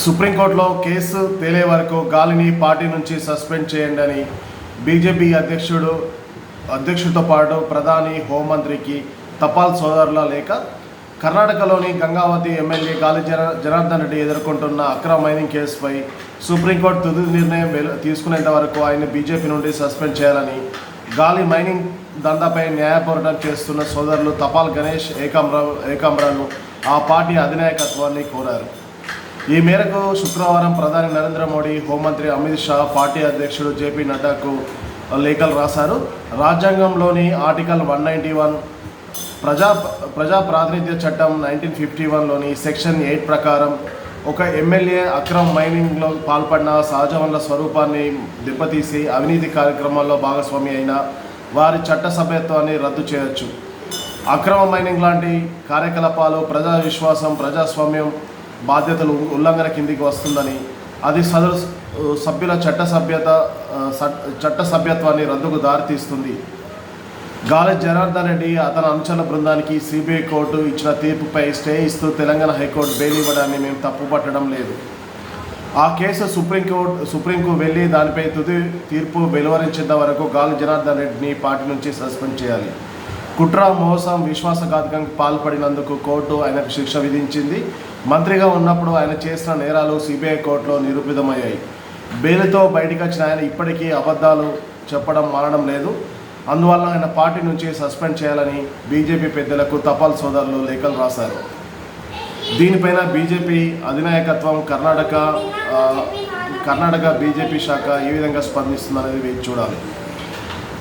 సుప్రీంకోర్టులో కేసు తేలే వరకు గాలిని పార్టీ నుంచి సస్పెండ్ చేయండి అని బీజేపీ అధ్యక్షుడు అధ్యక్షుడితో పాటు ప్రధాని హోంమంత్రికి తపాల్ సోదరుల లేక కర్ణాటకలోని గంగావతి ఎమ్మెల్యే గాలి జన జనార్దన్ రెడ్డి ఎదుర్కొంటున్న అక్రమ మైనింగ్ కేసుపై సుప్రీంకోర్టు తుది నిర్ణయం తీసుకునేంత వరకు ఆయన బీజేపీ నుండి సస్పెండ్ చేయాలని గాలి మైనింగ్ దందాపై న్యాయ పోరాటం చేస్తున్న సోదరులు తపాల్ గణేష్ ఏకాంబరావు ఏకాంబ్రాలు ఆ పార్టీ అధినాయకత్వాన్ని కోరారు. ఈ మేరకు శుక్రవారం ప్రధాని నరేంద్ర మోడీ హోంమంత్రి అమిత్ షా పార్టీ అధ్యక్షుడు జేపీ నడ్డాకు లేఖలు రాశారు. రాజ్యాంగంలోని ఆర్టికల్ వన్ నైంటీ వన్ ప్రజా ప్రజా ప్రాతినిధ్య చట్టం నైన్టీన్ ఫిఫ్టీ వన్లోని సెక్షన్ ఎయిట్ ప్రకారం ఒక ఎమ్మెల్యే అక్రమ మైనింగ్లో పాల్పడిన సహజ వనరుల స్వరూపాన్ని దెబ్బతీసి అవినీతి కార్యక్రమాల్లో భాగస్వామి అయిన వారి చట్ట సభ్యత్వాన్ని రద్దు చేయొచ్చు. అక్రమ మైనింగ్ లాంటి కార్యకలాపాలు ప్రజా విశ్వాసం ప్రజాస్వామ్యం బాధ్యతలు ఉల్లంఘన కిందికి వస్తుందని అది సదరు సభ్యుల చట్ట సభ్యత చట్ట సభ్యత్వాన్ని రద్దుకు దారితీస్తుంది. గాలి జనార్దన్ రెడ్డి అతని అనుచరుల బృందానికి సిబిఐ కోర్టు ఇచ్చిన తీర్పుపై స్టే ఇస్తూ తెలంగాణ హైకోర్టు బెయిల్ ఇవ్వడాన్ని మేము తప్పుపట్టడం లేదు. ఆ కేసు సుప్రీంకోర్టు సుప్రీంకు వెళ్ళి దానిపై తుది తీర్పు వెలువరించేంత వరకు గాలి జనార్దన్ రెడ్డిని పార్టీ నుంచి సస్పెండ్ చేయాలి. కుట్ర మోసం విశ్వాసఘాతకానికి పాల్పడినందుకు కోర్టు ఆయనకు శిక్ష విధించింది. మంత్రిగా ఉన్నప్పుడు ఆయన చేసిన నేరాలు సిబిఐ కోర్టులో నిరూపితమయ్యాయి. బెయిల్తో బయటికి వచ్చిన ఆయన ఇప్పటికీ అబద్ధాలు చెప్పడం మారడం లేదు. అందువల్ల ఆయన పార్టీ నుంచి సస్పెండ్ చేయాలని బీజేపీ పెద్దలకు తపాల్ సోదరులు లేఖలు రాశారు. దీనిపైన బీజేపీ అధినాయకత్వం కర్ణాటక కర్ణాటక బీజేపీ శాఖ ఏ విధంగా స్పందిస్తుందనేది వేచి చూడాలి.